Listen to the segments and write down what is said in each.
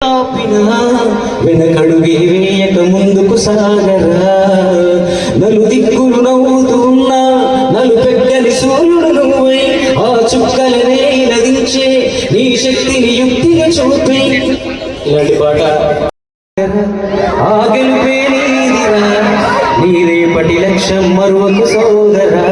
ఆపినా వెనకడుగే వేయక ముందుకు సాగరా. నలు దిక్కులు నవ్వుతూ ఉన్నా నలు పెక్కని సూర్యుడు నువ్వై ఆ చుక్కలనే నదించే నీ శక్తిని యుక్తిగా చూపి. ఇలాంటి పాట. ఆ గెలుపే నీదిరా నీ రేపటి లక్ష్యం మరువకు సోదరా.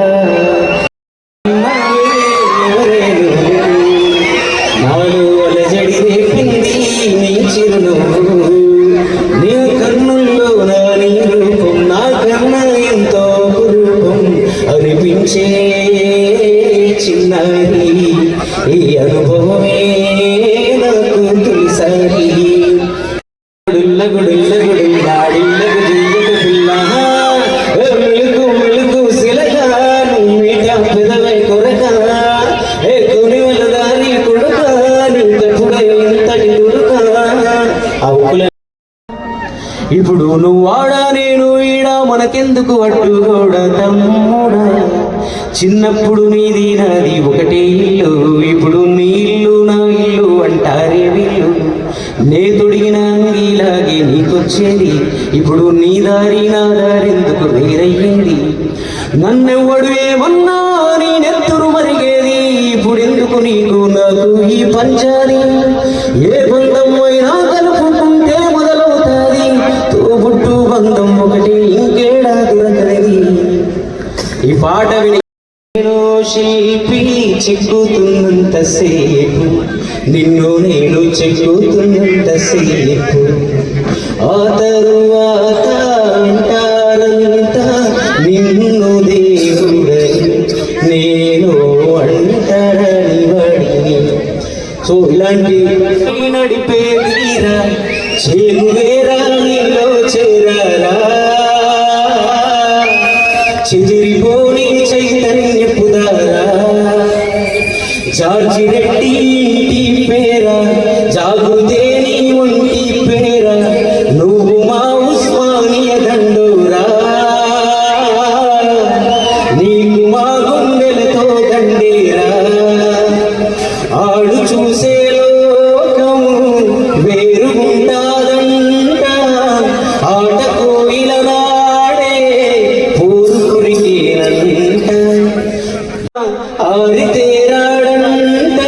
దుడుక ఆ ఉక్కుల ఇప్పుడు నువ్వు వాడా నేను ఈడ మనకెందుకు అడ్డుగోడ తమ్ముడా? చిన్నప్పుడు నీది నాది ఒకటే ఇల్లు ఇప్పుడు నీ ఇల్లు నా ఇల్లు అంటారే వీళ్ళు. నే తొడిగిన నీలాగే నీకొచ్చేది ఇప్పుడు నీ దారి నా దారి ఎందుకు వేరయ్యింది? నన్నెవ్వడు ఏమన్నా నీ నెత్తురు మరిగేది ఇప్పుడు ఎందుకు నీకు నాకు ఈ పంచాలి ఏ బంధం అయినా కలుపుకుంటే మొదలవుతుంది తోబుట్టు బంధం ఒకటి ఇంకేడా దొరకలేదు ఈ పాట విని శిల్పి చెక్కుతున్నంతసేపు నిన్ను నేను చెక్కుతున్నంతసేపు. ఆ తరువాత అంటారంతా నిన్ను దేవుడని నేను అంటారని వాడిని సో ఇలాంటి నడిపే వీరా చేరువేరా చెదిరిపోని చైతన్యపు జార్జి రెడ్డి ఇంటి పేరా జాగృతే నీ ఒంటి పేరా నువ్వు మా ఉస్మానియ దండోరా. నీకు మా గుండెలతో దండేరా. ఆడు చూసే ఆరితేరాడంట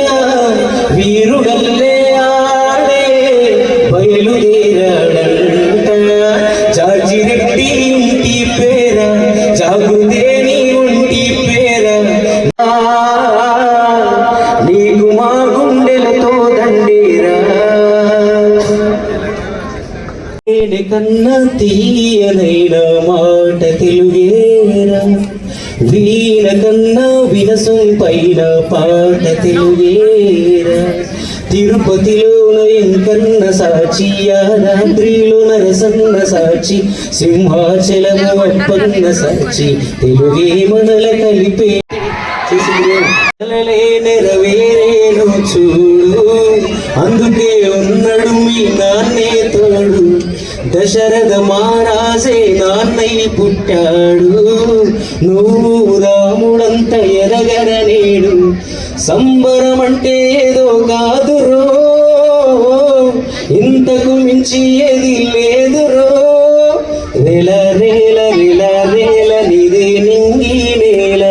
వీరుడల్లే ఆడే బయలుదేరాడంట జార్జి ఇంటి పేర జాగృతే నీ పేర. నీకు మా గుండెలతో దండేరా. కన్నా తీయనైన మాట తెలుగేరా. వీణ కన్నా వినసం పైన పాట తెలుగేరా. తిరుపతిలోన ఎంకన్న సాచి యాదాద్రిలో నరసన్న సాచి సింహాచలము అప్పన్న సాచి తెలుగే మనల కలిపే. నెరవేరేను చూ దశరథ మహారాజే నాన్నయ్య పుట్టాడు. నువ్వు రాముడంత ఎరగర నేడు. సంబరం అంటే ఏదో కాదురో. ఇంతకు మించి ఏది లేదురో. రేల రేల రేల రేల నిదే నింగి నేల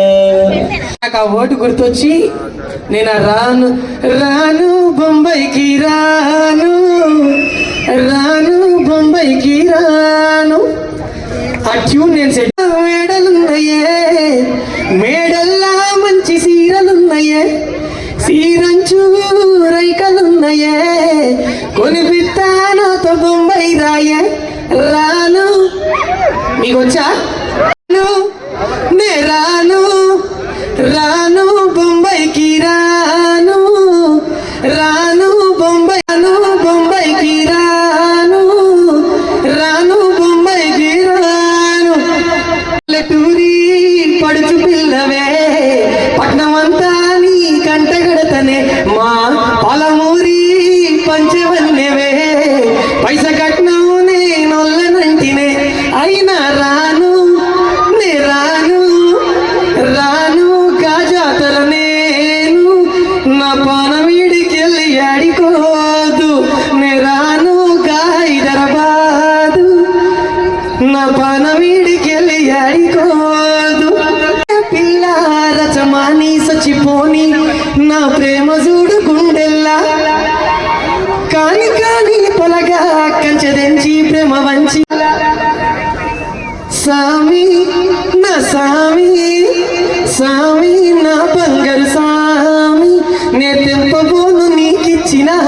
నాకు ఆ ఓటు గుర్తొచ్చి నేను రాను రాను బొంబాయికి రాను. రాను బొంబాయికి రాను. ఆ ట్యూన్ నేను సెట్ మేడలున్నాయే. మేడల్లా మంచి సీరలున్నాయే. సీరంచు రైకలున్నాయే కొనిపిస్తానతో బొంబాయి రాయే. రాను. మీకు వచ్చా రాను. నే రాను. రాను. పానవీడికెళ్ళి ఆడికోదు నేరాను కాయిదరబాదు నా పానవీడికెళ్ళి ఆడికోదు పిల్ల రచమాని సచిపోని నా ప్రేమ చూడు గుండెల్లా. కాని కాని పొలగా కంచదే china